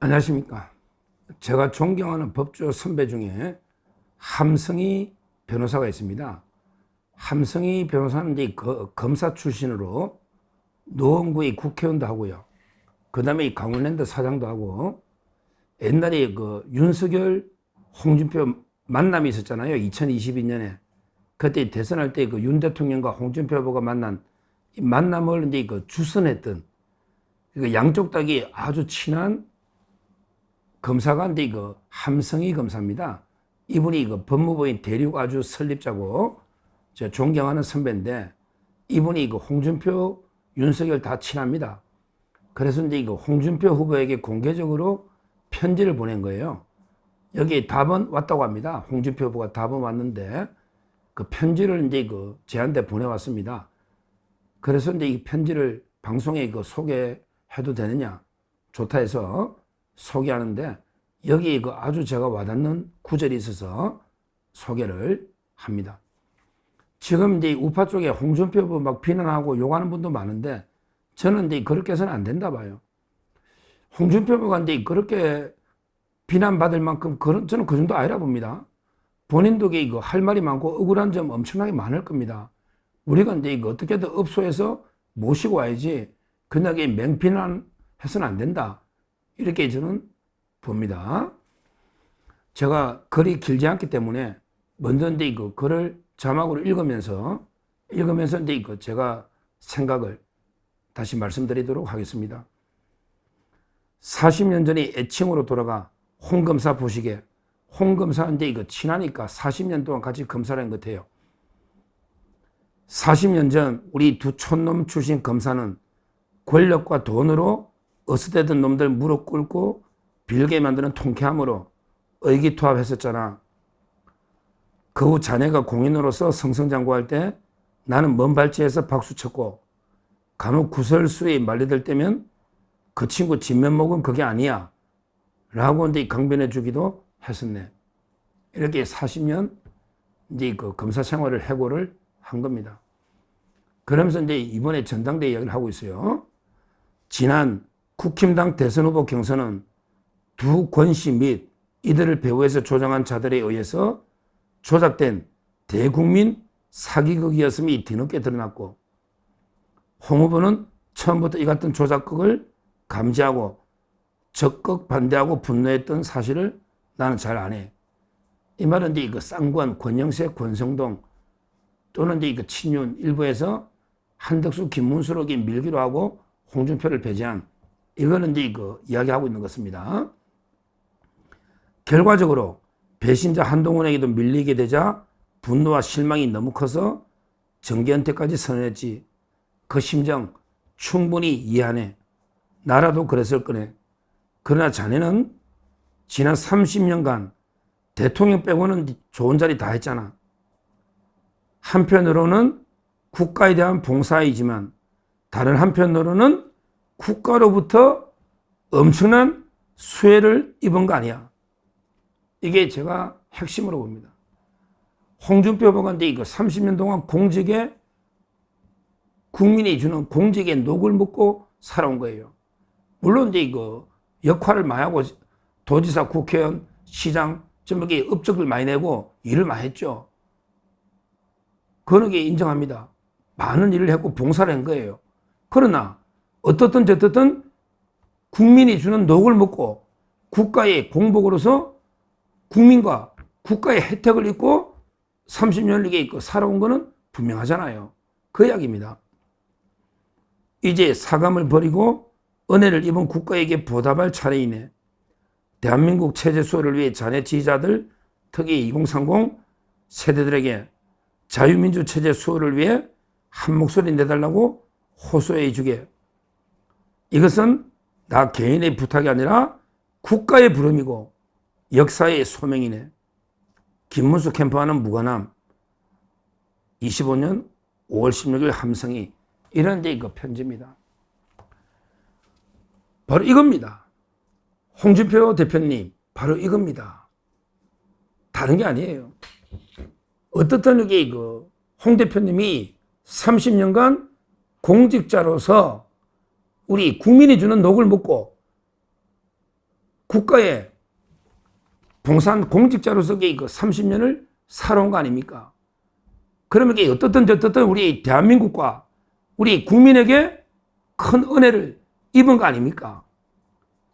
안녕하십니까. 제가 존경하는 법조 선배 중에 함성희 변호사가 있습니다. 함성희 변호사는 이제 거- 검사 출신으로 노원구의 국회의원도 하고요. 그 다음에 이 강원랜드 사장도 하고 옛날에 그 윤석열 홍준표 만남이 있었잖아요. 2022년에. 그때 대선할 때 그 윤 대통령과 홍준표 후보가 만난 이 만남을 이제 그 주선했던 그 양쪽 닭이 아주 친한 검사가 근데 이거 함성희 검사입니다. 이분이 그 법무부인 대륙 아주 설립자고 제가 존경하는 선배인데 이분이 그 홍준표, 윤석열 다 친합니다. 그래서 이제 이거 홍준표 후보에게 공개적으로 편지를 보낸 거예요. 여기 답은 왔다고 합니다. 홍준표 후보가 답은 왔는데 그 편지를 이제 그 제한테 보내왔습니다. 그래서 이제 이 편지를 방송에 그 소개해도 되느냐 좋다 해서 소개하는데 여기 그 아주 제가 와닿는 구절이 있어서 소개를 합니다. 지금 이제 우파 쪽에 홍준표 후보 막 비난하고 욕하는 분도 많은데 저는 이제 그렇게 해서는 안 된다 봐요. 홍준표 후보가 이제 그렇게 비난받을 만큼 그런 저는 그 정도 아니라 봅니다. 본인도 이거 할 말이 많고 억울한 점 엄청나게 많을 겁니다. 우리가 이제 이거 어떻게든 업소에서 모시고 와야지 그냥 이 맹비난해서는 안 된다. 이렇게 저는 봅니다. 제가 글이 길지 않기 때문에 먼저 이제 이거 글을 자막으로 읽으면서 읽으면서 이제 이거 제가 생각을 다시 말씀드리도록 하겠습니다. 40년 전에 애칭으로 돌아가 홍검사 보시게 홍검사인데 이거 친하니까 40년 동안 같이 검사를 한 것 같아요. 40년 전 우리 두 촌놈 출신 검사는 권력과 돈으로 어스대던 놈들 무릎 꿇고 빌게 만드는 통쾌함으로 의기투합했었잖아. 그 후 자네가 공인으로서 성성장구할 때 나는 먼 발치에서 박수 쳤고 간혹 구설수에 말리들 때면 그 친구 진면목은 그게 아니야. 라고 이제 강변해 주기도 했었네. 이렇게 40년 이제 그 검사 생활을 해고를 한 겁니다. 그러면서 이제 이번에 전당대 이야기를 하고 있어요. 지난 국힘당 대선 후보 경선은 두 권씨 및 이들을 배후에서 조장한 자들에 의해서 조작된 대국민 사기극이었음이 뒤늦게 드러났고 홍 후보는 처음부터 이 같은 조작극을 감지하고 적극 반대하고 분노했던 사실을 나는 잘 아네. 이 말은 이제 이거 쌍관, 권영세, 권성동 또는 이제 이거 친윤 일부에서 한덕수, 김문수로 밀기로 하고 홍준표를 배제한 이거는 이제 이야기하고 있는 것입니다. 결과적으로 배신자 한동훈에게도 밀리게 되자 분노와 실망이 너무 커서 정계한테까지 선언했지. 그 심정 충분히 이해하네. 나라도 그랬을 거네. 그러나 자네는 지난 30년간 대통령 빼고는 좋은 자리 다 했잖아. 한편으로는 국가에 대한 봉사이지만 다른 한편으로는 국가로부터 엄청난 수혜를 입은 거 아니야. 이게 제가 핵심으로 봅니다. 홍준표 이제 이거 30년 동안 공직에 국민이 주는 공직에 녹을 먹고 살아온 거예요. 물론 이제 이거 역할을 많이 하고 도지사, 국회의원, 시장 좀 이렇게 업적을 많이 내고 일을 많이 했죠. 그런 게 인정합니다. 많은 일을 했고 봉사를 한 거예요. 그러나 어떻든 저떻든 국민이 주는 녹을 먹고 국가의 공복으로서 국민과 국가의 혜택을 입고 30년을 이게 있고 살아온 거는 분명하잖아요. 그 이야기입니다. 이제 사감을 버리고 은혜를 입은 국가에게 보답할 차례이네. 대한민국 체제 수호를 위해 자네 지지자들, 특히 2030 세대들에게 자유민주 체제 수호를 위해 한 목소리 내달라고 호소해 주게. 이것은 나 개인의 부탁이 아니라 국가의 부름이고 역사의 소명이네. 김문수 캠프와는 무관함. 25년 5월 16일 함성이 이런 데 이거 편지입니다. 바로 이겁니다. 홍준표 대표님, 바로 이겁니다. 다른 게 아니에요. 어떻든 이게 이거 홍 대표님이 30년간 공직자로서 우리 국민이 주는 녹을 먹고 국가의 봉산 공직자로서 그 30년을 살아온 거 아닙니까? 그러면 이게 어떻든 저떻든 우리 대한민국과 우리 국민에게 큰 은혜를 입은 거 아닙니까?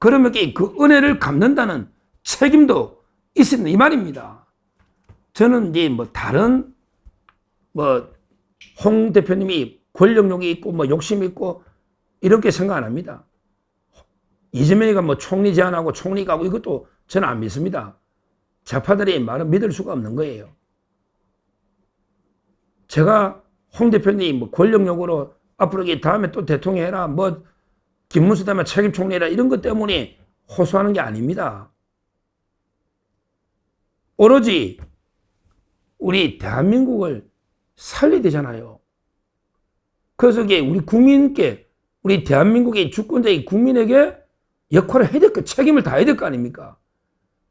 그러면 그 은혜를 갚는다는 책임도 있습니다. 이 말입니다. 저는 이제 뭐 다른 뭐 홍 대표님이 권력욕이 있고 뭐 욕심이 있고 이렇게 생각 안 합니다. 이재명이가 뭐 총리 제안하고 총리 가고 이것도 저는 안 믿습니다. 좌파들의 말은 믿을 수가 없는 거예요. 제가 홍 대표님 뭐 권력욕으로 앞으로 이 다음에 또 대통령 해라 뭐 김문수 다음에 책임 총리라 이런 것 때문에 호소하는 게 아닙니다. 오로지 우리 대한민국을 살려야 되잖아요. 그래서 이게 우리 국민께 우리 대한민국의 주권자의 국민에게 역할을 해야 될 거, 책임을 다해야 될 거 아닙니까?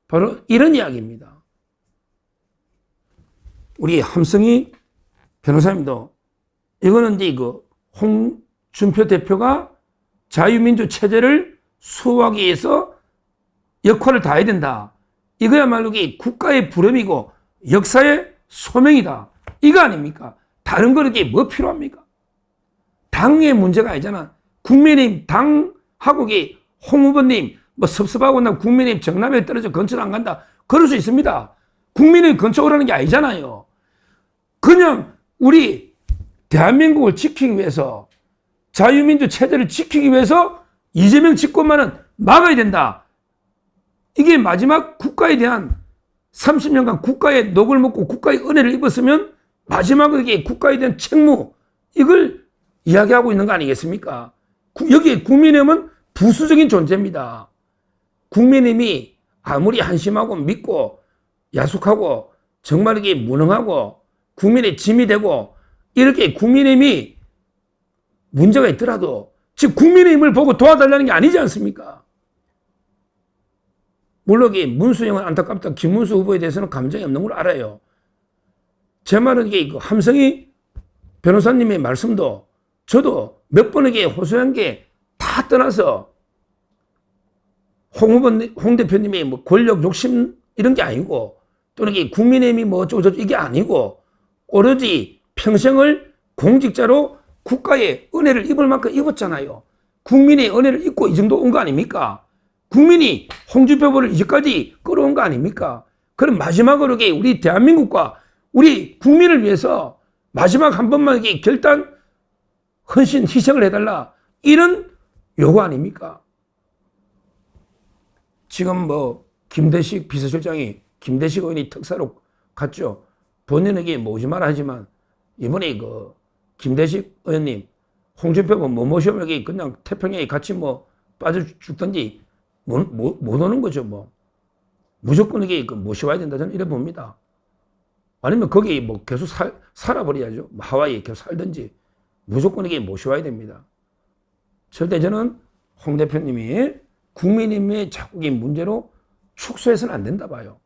바로 이런 이야기입니다. 우리 함성희 변호사님도 이거는 이제 그 홍준표 대표가 자유민주 체제를 수호하기 위해서 역할을 다해야 된다. 이거야말로 이 국가의 부름이고 역사의 소명이다. 이거 아닙니까? 다른 거는 뭐 필요합니까? 당의 문제가 아니잖아. 국민의힘 당하고 홍 후보님 뭐 섭섭하고 나 국민의힘 정남에 떨어져 근처 안 간다. 그럴 수 있습니다. 국민의 근처 오라는 게 아니잖아요. 그냥 우리 대한민국을 지키기 위해서 자유민주 체제를 지키기 위해서 이재명 집권만은 막아야 된다. 이게 마지막 국가에 대한 30년간 국가의 녹을 먹고 국가의 은혜를 입었으면 이게 국가에 대한 책무 이걸 이야기하고 있는 거 아니겠습니까? 여기에 국민의힘은 부수적인 존재입니다. 국민의힘이 아무리 한심하고 믿고 야속하고 정말 이게 무능하고 국민의 짐이 되고 이렇게 국민의힘이 문제가 있더라도 지금 국민의힘을 보고 도와달라는 게 아니지 않습니까? 물론 이 문수영은 안타깝다. 김문수 후보에 대해서는 감정이 없는 걸 알아요. 제 말은 이게 그 함성희 변호사님의 말씀도 저도 몇 번에게 호소한 게 다 떠나서 홍 후보, 홍 대표님이 뭐 권력 욕심 이런 게 아니고 또는 이게 국민의힘이 뭐 어쩌고 저쩌고 이게 아니고 오로지 평생을 공직자로 국가의 은혜를 입을 만큼 입었잖아요. 국민의 은혜를 입고 이 정도 온 거 아닙니까? 국민이 홍준표를 이제까지 끌어온 거 아닙니까? 그럼 마지막으로 우리 대한민국과 우리 국민을 위해서 마지막 한 번만 결단 헌신 희생을 해달라 이런 요구 아닙니까? 지금 뭐 김대식 비서실장이 김대식 의원이 특사로 갔죠. 본인에게 모지 마라 하지만 이번에 그 김대식 의원님 홍준표 뭐 모시면 그냥 태평양에 같이 뭐 빠져 죽든지 못, 못, 못 오는 거죠 뭐. 무조건 이게 그 모셔와야 된다 저는 이래 봅니다. 아니면 거기 뭐 계속 살, 살아버려야죠. 뭐 하와이에 계속 살든지 무조건 이게 모셔와야 됩니다. 절대 저는 홍 대표님이 국민의힘의 자국의 문제로 축소해서는 안 된다 봐요.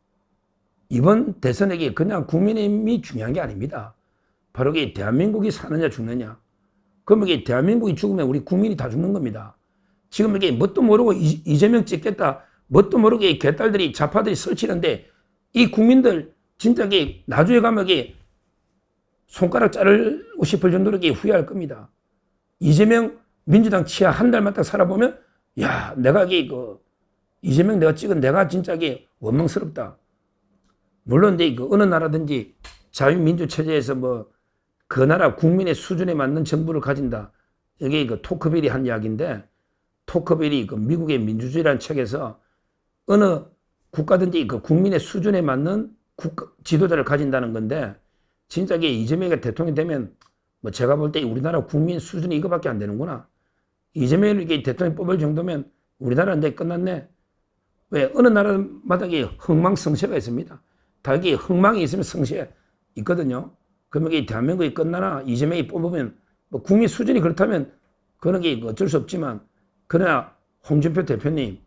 이번 대선에게 그냥 국민의힘이 중요한 게 아닙니다. 바로 이게 대한민국이 사느냐 죽느냐. 그러면 이게 대한민국이 죽으면 우리 국민이 다 죽는 겁니다. 지금 이게 뭣도 모르고 이재명 찍겠다. 뭣도 모르고 이 개딸들이 좌파들이 설치는데 이 국민들 진짜 이게 나중에 가면 이게 손가락 자르고 싶을 정도로 후회할 겁니다. 이재명 민주당 치아 한 달만 딱 살아보면 야 내가 그 이재명 내가 찍은 내가 진짜 이게 원망스럽다. 물론 이제 그 어느 나라든지 자유민주 체제에서 뭐 그 나라 국민의 수준에 맞는 정부를 가진다. 이게 그 토크빌이 한 이야기인데 토크빌이 그 미국의 민주주의라는 책에서 어느 국가든지 그 국민의 수준에 맞는 국가, 지도자를 가진다는 건데 이게 이재명이 대통령이 되면 뭐 제가 볼 때 우리나라 국민 수준이 이거밖에 안 되는구나. 이재명을 이게 대통령 뽑을 정도면 우리나라는 이제 끝났네. 왜 어느 나라마다 흥망성쇠가 있습니다. 다 이게 흥망이 있으면 성쇠 있거든요. 그러면 이게 대한민국이 끝나나 이재명이 뽑으면 뭐 국민 수준이 그렇다면 그런 게 어쩔 수 없지만 그러나 홍준표 대표님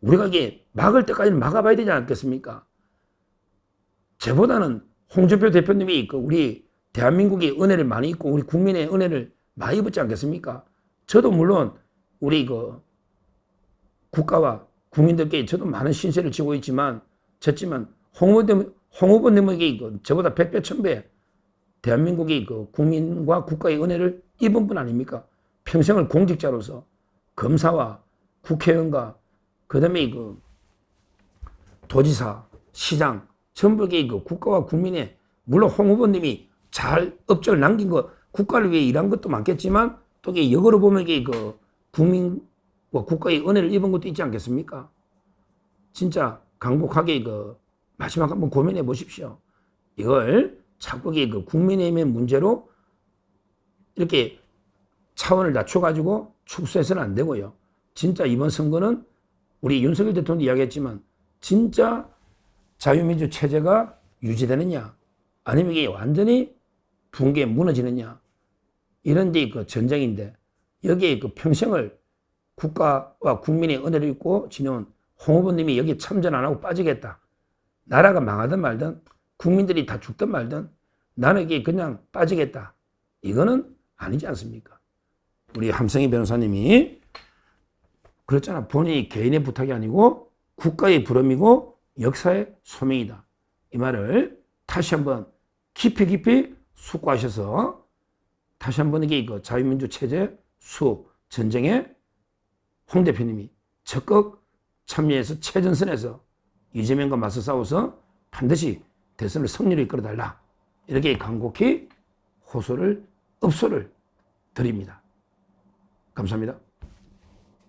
우리가 이게 막을 때까지는 막아봐야 되지 않겠습니까? 저보다는 홍준표 대표님이 그 우리 대한민국의 은혜를 많이 입고 우리 국민의 은혜를 많이 입었지 않겠습니까? 저도 물론 우리 그 국가와 국민들께 저도 많은 신세를 지고 있지만 졌지만 홍 후보님, 홍 후보님에게 그 저보다 백배 천배 대한민국이 그 국민과 국가의 은혜를 입은 분 아닙니까? 평생을 공직자로서 검사와 국회의원과 그다음에 그 도지사, 시장 전부의 그 국가와 국민의 물론 홍 후보님이 잘 업적을 남긴 거 국가를 위해 일한 것도 많겠지만 또 이게 역으로 보면 이게 그 국민과 국가의 은혜를 입은 것도 있지 않겠습니까? 진짜 강복하게 그 마지막 한번 고민해 보십시오. 이걸 이게 그 국민의힘의 문제로 이렇게 차원을 낮춰가지고 축소해서는 안 되고요. 진짜 이번 선거는 우리 윤석열 대통령도 이야기했지만 진짜 자유민주 체제가 유지되느냐 아니면 이게 완전히 붕괴 무너지느냐 이런 데 그 전쟁인데 여기에 그 평생을 국가와 국민의 은혜를 입고 지내온 홍 후보님이 여기 참전 안 하고 빠지겠다. 나라가 망하든 말든 국민들이 다 죽든 말든 나는 여기 그냥 빠지겠다. 이거는 아니지 않습니까? 우리 함성희 변호사님이 그렇잖아. 본인이 개인의 부탁이 아니고 국가의 부름이고 역사의 소명이다. 이 말을 다시 한번 깊이 깊이 숙고하셔서 다시 한번 이게 그 자유민주 체제 수업 전쟁에 홍 대표님이 적극 참여해서 최전선에서 이재명과 맞서 싸워서 반드시 대선을 승리로 이끌어달라. 이렇게 간곡히 호소를, 업소를 드립니다. 감사합니다.